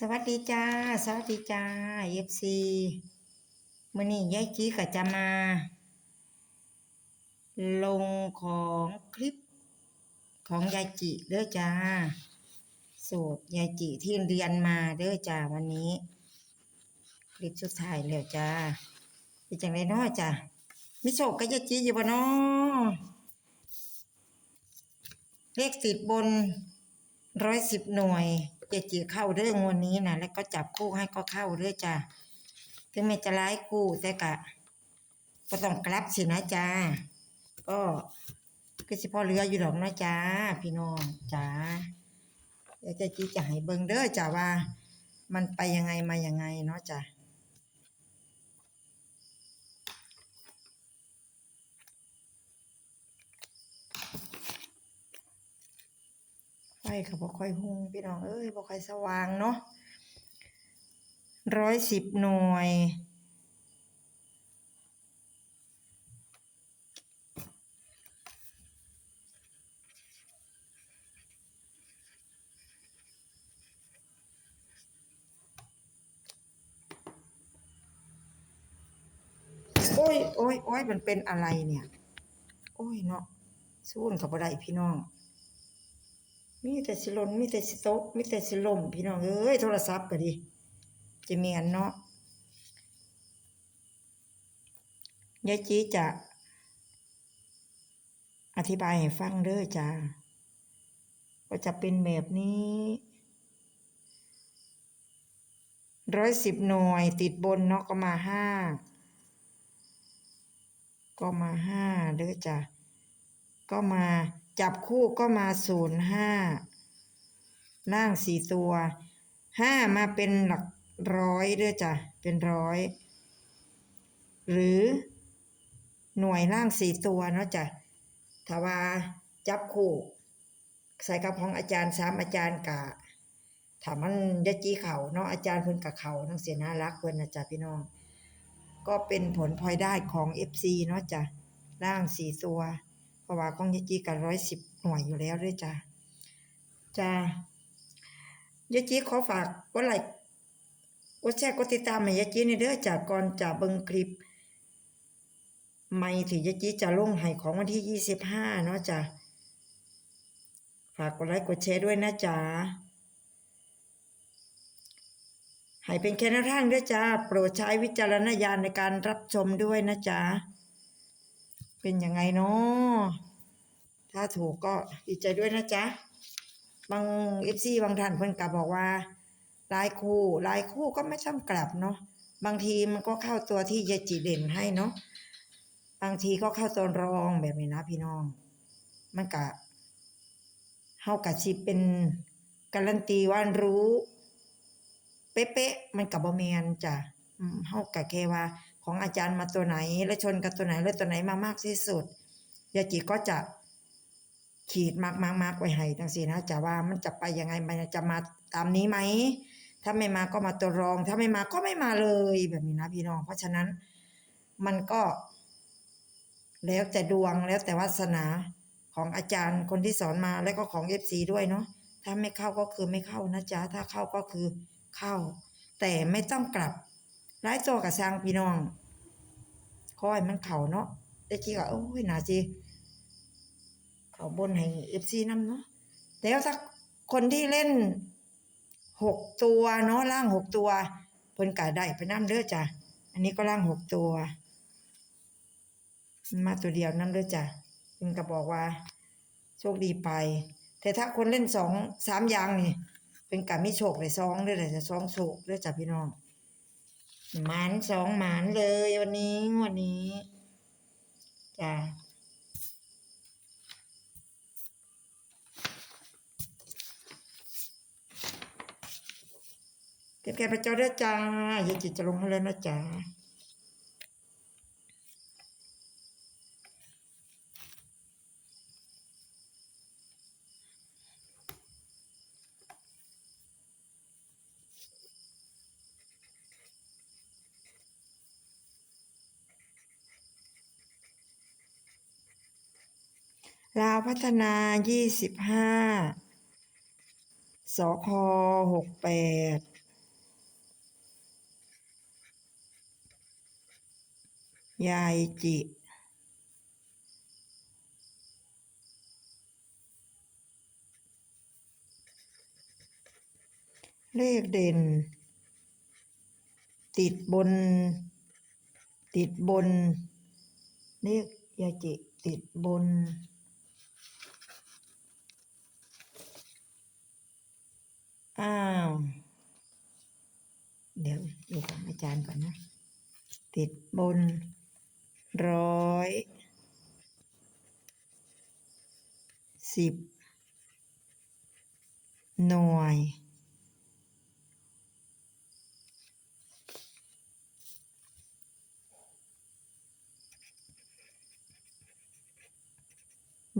สวัสดีจ้า สวัสดีจ้าเอฟซีมื่อนี้ยายจีก็จะมา ลงของคลิปของยายจิเด้อจ้า สูตรยายจิที่เรียนมาเด้อจ้าวันนี้ คลิปสุดท้ายแล้วจ้าเป็นจังไรนาะจ้ามิโชคกับยายจีอยู่บ่นาะเลขติดบนร้อยสิบหน่วย เจจีเข้าเรื่องวันนี้นะแล้วก็จับคู่ให้ก็เข้าเรื่องจ้ะถึงแม้จะร้ายคู่แต่กะก็ต้องกลับสินะจ้าก็ก็สิพ่อเรืออยู่หรอกนะจ้าพี่น้องจ้าเดี๋ยวเจจีจะให้เบิ่งเด้อจ้าว่า มันไปยังไงมายังไงเนาะจ้า ไฟเขาบ่ค่อยหุงพี่น้องเอ้ยบ่ค่อยสว่างเนาะร้อยสิบหน่วยโอ้ยโอ้ยโอ้ยมันเป็นอะไรเนี่ย โอ้ยเนาะสู้นกับบ่ได้พี่น้อง มีแต่สิลนมีแต่สิโตกมีแต่สิล่มพี่น้องเอ้ยโทรศัพท์ก็ดีจะมีอันเนาะยายจีจะอธิบายให้ฟังเด้อจ้าก็จะเป็นแบบนี้ร้อยสิบหน่วยติดบนเนาะก็มาห้าก็มาห้าเด้อจ้ะก็มา จับคู่ก็มาศูนย์ห้าล่างสี่ตัวห้ามาเป็นหลักร้อยเด้อจ้ะเป็นร้อย หรือหน่วยล่างสี่ตัวเนาะจ้ะถาว่าจับคู่ ใส่กับของอาจารย์สามอาจารย์กะถามมันยะจีเข่าเนาะอาจารย์เพิ่นกะเข่าทั้งเสียน่ารักเพิ่นนะจ๊ะพี่น้อง ก็เป็นผลพลอยได้ของ FC เนาะจ้ะร่างสี่ตัว เพราะว่าของยาจีกันร้อยสิบหน่วยอยู่แล้วด้วยจ้ะจ้ายาจีขอฝากกดไลค์กดแชร์กดติดตามให้ยาจีในเด้อจ้ะก่อนจะเบิ่งคลิปไม่ที่ยาจีจะลงให้ของวันที่ยี่สิบห้าเนาะจ้ะฝากกดไลค์กดแชร์ด้วยนะจ๊ะให้เป็นแค่แนวทางด้วยจ้า โปรดใช้วิจารณญาณในการรับชมด้วยนะจ๊ะ เป็นยังไงเนาะถ้าถูกก็ดีใจด้วยนะจ๊ะ บางเอฟซีบางท่านเพิ่นกลับบอกว่าลายคู่ลายคู่ก็ไม่ต้องกลับเนาะบางทีมันก็เข้าตัวที่ยาจีเด่นให้เนาะบางทีก็เข้าตัวรองแบบนี้นะพี่น้อง มันกะเฮากะสิเป็นการันตีว่ารู้ เป๊ะๆมันกับบอแมนจ้ะเฮากะแค่ว่า ของอาจารย์มาตัวไหน แล้วชนกับตัวไหนแล้วตัวไหนมามากที่สุดยาจิก็จะขีดมากมากมากไว้ให้ทั้งสี่นะจะว่ามันจะไปยังไงมันจะมาตามนี้ไหมถ้าไม่มาก็มาตัวรอง ถ้าไม่มาก็ไม่มาเลยแบบนี้นะพี่น้อง เพราะฉะนั้นมันก็ แล้วแต่ดวงแล้วแต่วาสนาของอาจารย์คนที่สอนมาแล้วก็ของเอฟซีด้วยเนาะถ้าไม่เข้าก็คือไม่เข้านะจ๊ะถ้าเข้าก็คือเข้า แต่ไม่ต้องกลับ ร้ายตัวกับสร้างพี่น้องคอยมันเข่าเนาะได้จีก็โอ้ยหนาจีเขาบนให้เอฟซีน้ำเนาะแต่ถ้าคนที่เล่นหกตัวเนาะล่างหกตัวเพิ่นกะได้ไปน้ำเด้อจ้ะอันนี้ก็ล่างหกตัว มาตัวเดียวน้ำเด้อจ้ะเพิ่นก็บอกว่า โชคดีไป แต่ถ้าคนเล่นสองสามอย่างนี่เป็นกับมีโชคเลยสองเลยแต่จะสองโชคเลยจ้ะพี่น้อง หมานสองหมานเลยวันนี้วันนี้จ้ะเก็บแกพระจอได้จ้าอย่าจิตจะลงให้แล้วนะจ๊ะ ลาวพัฒนายี่สิบห้าสคหกแปดยายจิเลขเด่น ติดบน ติดบน เลขยาจิ ติดบน อ้าว เดี๋ยวอยู่ของอาจารย์ก่อนนะ ติดบนร้อยสิบหน่วย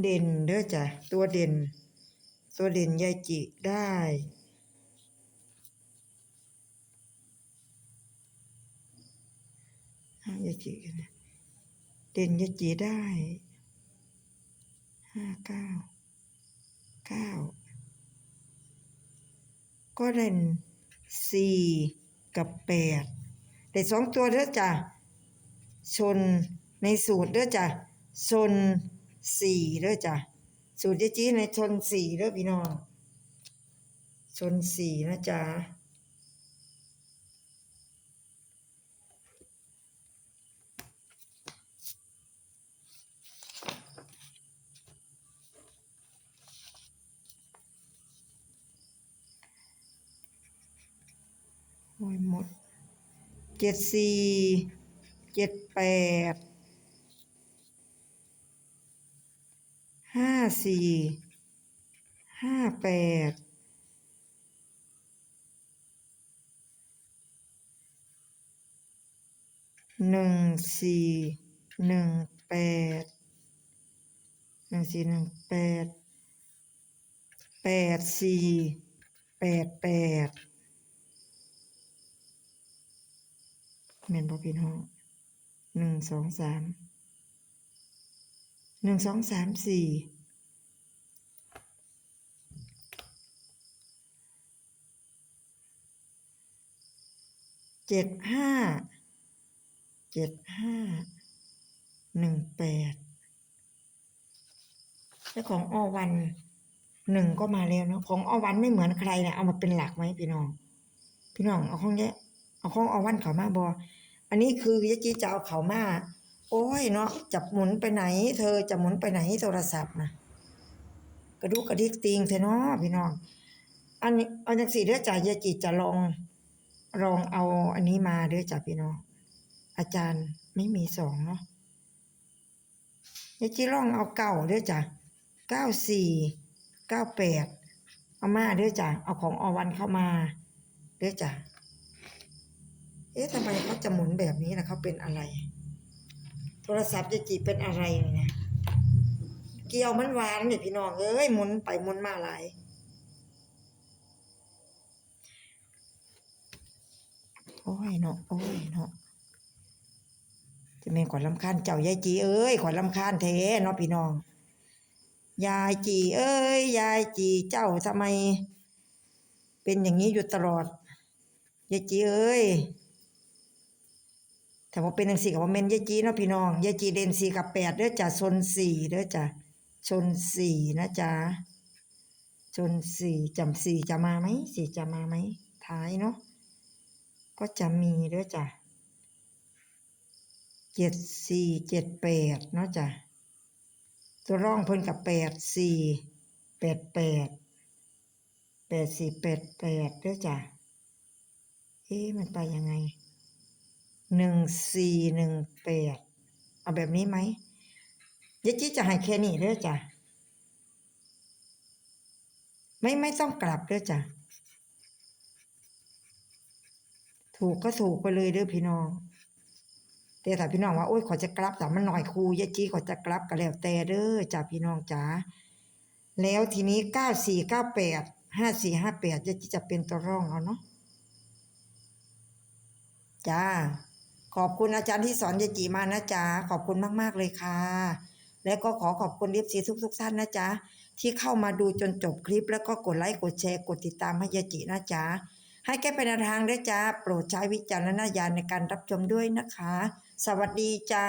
เด่นเด้อจ้ะ ตัวเด่น ตัวเด่นยายจิได้ห้า ยาจิกันนะเด่นยาจิได้ห้าเก้าเก้าก็เด่นสี่กับแปดได้สองตัวเด้อจ้ะชนในสูตรเด้อจ้ะชนสี่เด้อจ้ะสูตรเจ๊จี้ในชนสี่เด้อพี่น้องชนสี่นะจ๊ะ โอ้ยหมด เจ็ดสี่เจ็ดแปดห้าสี่ห้าแปดหนึ่งสี่หนึ่งแปดหนึ่งสี่หนึ่งแปดแปดสี่แปดแปด แม่นบ่พี่น้องหนึ่งสองสามหนึ่งสองสามสี่เจ็ดห้าเจ็ดห้าหนึ่งแปดแล้วของอวันหนึ่งก็มาแล้วเนาะของอวันไม่เหมือนใครเนี่ยเอามาเป็นหลักไหมพี่น้อง พี่น้องเอาของเนี้ย เอาของเอาวันเขามาบออันนี้คือยะจีจะเอาเขามา โอ้ยเนาะจับหมุนไปไหน เธอจะหมุนไปไหนโทรศัพท์นะกระดูกกระดิกติงเธอเนาะพี่น้อง อันนี้เอาจากสี่เด้อจ่ายยาจิจะลองลองเอาอันนี้มาเด้อจ่าพี่น้อง อาจารย์ไม่มีสองเนาะยาจิลองเอาเก้าเด้อจ้ะเก้าสี่เก้าแปดเอามาเด้อจ้ะเอาของอวันเข้ามาเด้อจ้ะ เอ๊ะทำไมเขาจะหมุนแบบนี้นะเขาเป็นอะไร โทรศัพท์ยาจิเป็นอะไรเนี่ยเกี่ยวมันหวานเนี่ยพี่น้องเอ้ยหมุนไปหมุนมาหลายโอ้ยเนาะโอ้ยเนาะจะเป็นขวัญลำคาญเจ้ายายจีเอ้ยขวัญลำคาญเทเนาะพี่น้องยายจีเอ้ยยายจีเจ้าทำไม เป็นอย่างนี้อยู่ตลอดยายจีเอ้ย ถ้าว่าเป็นจังสี่กับว่าเมนยายจีเนาะพี่น้องยายจีเด่นสี่กับแปดเด้อจ้ะชนสี่เด้อจ้ะชนสี่นะจ๊ะชนสี่จำสี่จะมาไหมสี่จะมาไหมท้ายเนาะก็จะมีด้วยจ้ะเจ็ดสี่เจ็ดแปดเนาะจ้ะตัวร่องเพิ่นกับแปดสี่แปดแปดแปดสี่แปดแปดด้วยจ้ะเอ๊ะมันไปยังไง หนึ่งสี่หนึ่งแปดเอาแบบนี้ไหมยายจี้จะให้แค่นี้ด้วยจ้ะไม่ไม่ต้องกลับด้วยจ้ะถูกก็ถูกไปเลยเด้อพี่น้องแต่ถ้าพี่น้องว่าโอ๊ยขอจะกลับแต่มันหน่อยครูยะจี้ขอจะกลับก็แล้วแต่เด้อจ้าพี่น้องจ๋าแล้วทีนี้เก้าสี่เก้าแปดห้าสี่ห้าแปดยะจี้จะเป็นตัวร่องเอาเนาะจ้า ขอบคุณอาจารย์ที่สอนยจีมานะจ๊ะขอบคุณมาก ๆ เลยค่ะ และก็ขอขอบคุณเอฟซีทุกๆท่านนะจ๊ะที่เข้ามาดูจนจบคลิป แล้วก็กดไลค์กดแชร์กดติดตามให้ยะจีนะจ๊ะให้แก้เป็นแนวทางด้วยจ้าโปรดใช้วิจารณญาณในการรับชมด้วยนะคะ สวัสดีจ้า